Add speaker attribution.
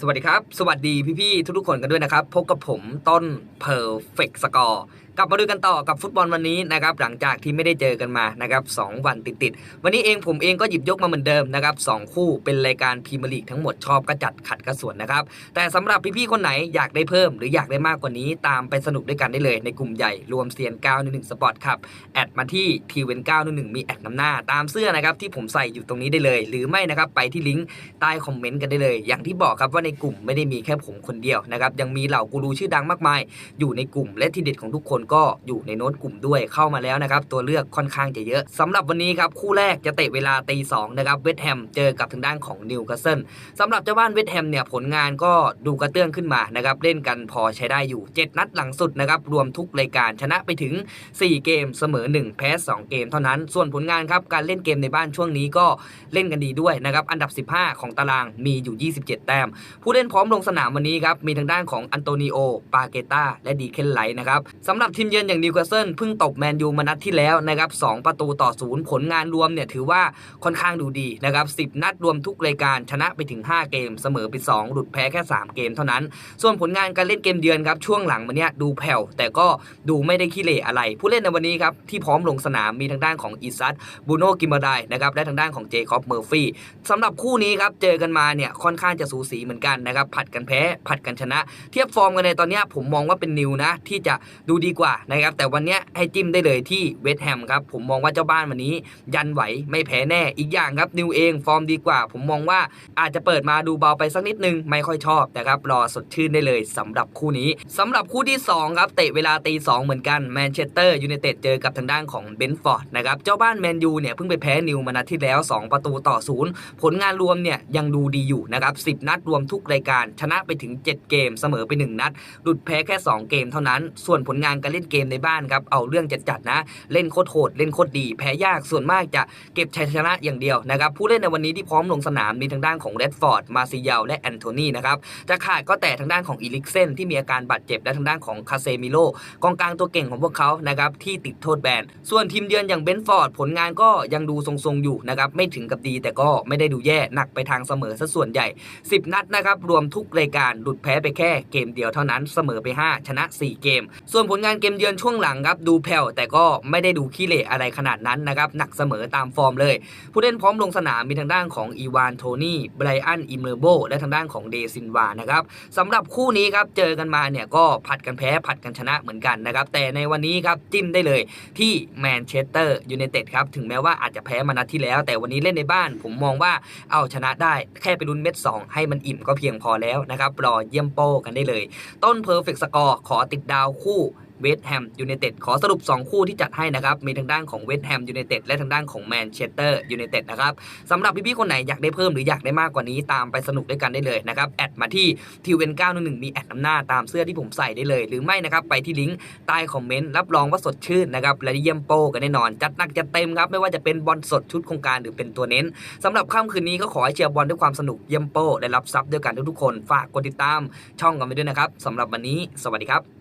Speaker 1: สวัสดีครับ สวัสดีพี่ๆทุกๆคนกันด้วยนะครับ พบกับผมต้น Perfect Score กลับมาดูกันต่อกับฟุตบอลวันนี้นะครับหลังจากที่ไม่ได้เจอกันมานะครับสองวันติดๆวันนี้เองผมเองก็หยิบยกมาเหมือนเดิมนะครับสองคู่เป็นรายการพรีเมียร์ลีกทั้งหมดชอบก็จัดขัดกระส่วนนะครับแต่สำหรับพี่ๆคนไหนอยากได้เพิ่ม หรืออยากได้มากกว่านี้ตามไปสนุกด้วยกันได้เลยในกลุ่มใหญ่รวมเซียน911สปอร์ตครับแอดมาที่ทีเวน911มีแอดนำหน้า ตามเสื้อนะครับที่ผมใส่อยู่ตรงนี้ได้เลย หรือไม่นะครับไปที่ลิงก์ใต้คอมเมนต์กันได้เลย อย่างที่บอกครับว่าในในกลุ่มไม่ได้มีแค่ผมคนเดียวนะครับยังมีเหล่ากูรูชื่อดังมากมาย อยู่ในกลุ่มและที่เด็ดของทุกคนก็อยู่ในโน้ตกลุ่มด้วยเข้ามาแล้วนะครับตัวเลือกค่อนข้างจะเยอะสำหรับวันนี้ครับคู่แรกจะเตะเวลาตีสองนะครับเวสต์แฮมเจอกับทางด้านของนิวคาสเซิลสำหรับเจ้าบ้านเวสต์แฮมเนี่ยผลงานก็ดูกระเตื้องขึ้นมานะครับเล่นกันพอใช้ได้อยู่ 7 นัดหลังสุดนะครับรวมทุกรายการชนะไปถึง 4 เกมเสมอ 1 แพ้ 2 เกมเท่านั้น ส่วนผลงานครับการเล่นเกมในบ้านช่วงนี้ก็เล่นกันดีด้วยนะครับอันดับ 15 ของตารางมีอยู่ 27 แต้มผู้เล่นพร้อมลงสนามวันนี้ครับ มีทางด้านของอันโตนิโอ ปาเกตาและดีเคนไลท์นะครับสำหรับทีมเยือนอย่างนิวคาสเซิลเพิ่งตบแมนยูมานัดที่แล้วนะครับ2ประตูต่อศูนย์ผลงานรวมเนี่ยถือว่าค่อนข้างดูดีนะครับ10นัดรวมทุกรายการชนะไปถึง 5 เกม เสมอไป 2 หลุดแพ้แค่ 3 เกมเท่านั้น ส่วนผลงานการเล่นเกมเยือนครับช่วงหลังมาเนี้ยดูแผ่ว แต่ก็ดูไม่ได้ขี้เหร่อะไร ผู้เล่นในวันนี้ครับที่พร้อมลงสนามมีทางด้านของอิซัตบูโนกิมบาไดนะครับและทางด้านของเจคอบเมอร์ฟี่สำหรับคู่นี้ครับเจอกันมาเนี่ยค่อนข้างจะสูสีเหมือนกันนะครับผัดกันแพ้ผัดกันชนะ เทียบฟอร์มกันในตอนนี้ผมมองว่าเป็นนิวนะ ที่จะดูดีกว่านะครับแต่วันนี้ให้จิ้มได้เลยที่เวสต์แฮมครับผมมองว่าเจ้าบ้านวันนี้ ยันไหวไม่แพ้แน่อีกอย่างครับนิวเองฟอร์มดีกว่า ผมมองว่าอาจจะเปิดมาดูเบาไปสักนิดนึงไม่ค่อยชอบนะครับรอสดชื่นได้เลยสำหรับคู่นี้สำหรับคู่ที่สองครับเตะเวลาตีสองเหมือนกันแมนเชสเตอร์ยูไนเต็ดเจอกับทางด้านของเบนฟอร์ดนะครับเจ้าบ้านแมนยูเนี่ยเพิ่งไปแพ้นิวมานัดที่แล้ว 2 ประตูต่อศูนย์ผลงานรวมเนี่ยยังดูดีอยู่นะครับ10 นัดรวมทุกรายการ ชนะไปถึง 7 เกมเสมอไป 1 นัด หลุดแพ้แค่ 2 เกมเท่านั้น ส่วนผลงานการเล่นเกมในบ้านครับ เอาเรื่องจัดๆนะ เล่นโคตรโหด เล่นโคตรดี แพ้ยาก ส่วนมากจะเก็บชัยชนะอย่างเดียวนะครับ ผู้เล่นในวันนี้ที่พร้อมลงสนามมีทางด้านของเรดฟอร์ด มาซิยาลและแอนโทนีนะครับ จะขาดก็แต่ทางด้านของอีลิกเซนที่มีอาการบาดเจ็บ และทางด้านของคาเซมิโลกองกลางตัวเก่งของพวกเขานะครับ ที่ติดโทษแบน ส่วนทีมเยือนอย่างเบนฟอร์ด ผลงานก็ยังดูทรงๆอยู่นะครับ ไม่ถึงกับดีแต่ก็ไม่ได้ดูแย่ หนักไปทางเสมอซะส่วนใหญ่ 10 นัดนะครับรวมทุกรายการหลุดแพ้ไปแค่เกมเดียวเท่านั้นเสมอไป 5 ชนะ 4 เกม ส่วนผลงานเกมเยือนช่วงหลังครับดูแผ่วแต่ก็ไม่ได้ดูขี้เหร่อะไรขนาดนั้นนะครับหนักเสมอตามฟอร์มเลย ผู้เล่นพร้อมลงสนามมีทางด้านของอีวานโทนี่ไบรอันอิมเมอร์โบและทางด้านของเดซินวานะครับสำหรับคู่นี้ครับเจอกันมาเนี่ยก็ผัดกันแพ้ผัดกันชนะเหมือนกันนะครับแต่ในวันนี้ครับจิ้มได้เลยที่แมนเชสเตอร์ยูไนเต็ดครับถึงแม้ว่าอาจจะแพ้มานัดที่แล้ว แต่วันนี้เล่นในบ้าน ผมมองว่าเอาชนะได้แค่ไปลุ้นเม็ดสองให้มันอิ่มก็เพียงพอแล้วนะครับรอเยี่ยมโป้กันได้เลย ต้นเพอร์เฟกต์สกอร์ขอติดดาวคู่ เวสต์แฮมยูไนเต็ดขอสรุป 2 คู่ที่จัดให้นะครับ มีทางด้านของเวสต์แฮมยูไนเต็ดและทางด้านของแมนเชสเตอร์ยูไนเต็ดนะครับสำหรับพี่ๆคนไหนอยากได้เพิ่มหรืออยากได้มากกว่านี้ตามไปสนุกด้วยกันได้เลยนะครับ แอดมาที่ทีเวน911มีแอดนำหน้าตามเสื้อที่ผมใส่ได้เลย หรือไม่นะครับไปที่ลิงก์ใต้คอมเมนต์รับรองว่าสดชื่นนะครับและเยี่ยมโป้กันแน่นอน จัดหนักจัดเต็มครับไม่ว่าจะเป็นบอลสดชุดโครงการหรือเป็นตัวเน้นสำหรับค่ำคืนนี้ก็ขอให้เชียร์บอลด้วยความสนุกเยี่ยมโป้ได้รับซับด้วยกันทุกๆคนฝากกดติดตามช่องกันไปด้วยนะครับสำหรับวันนี้ สวัสดีครับ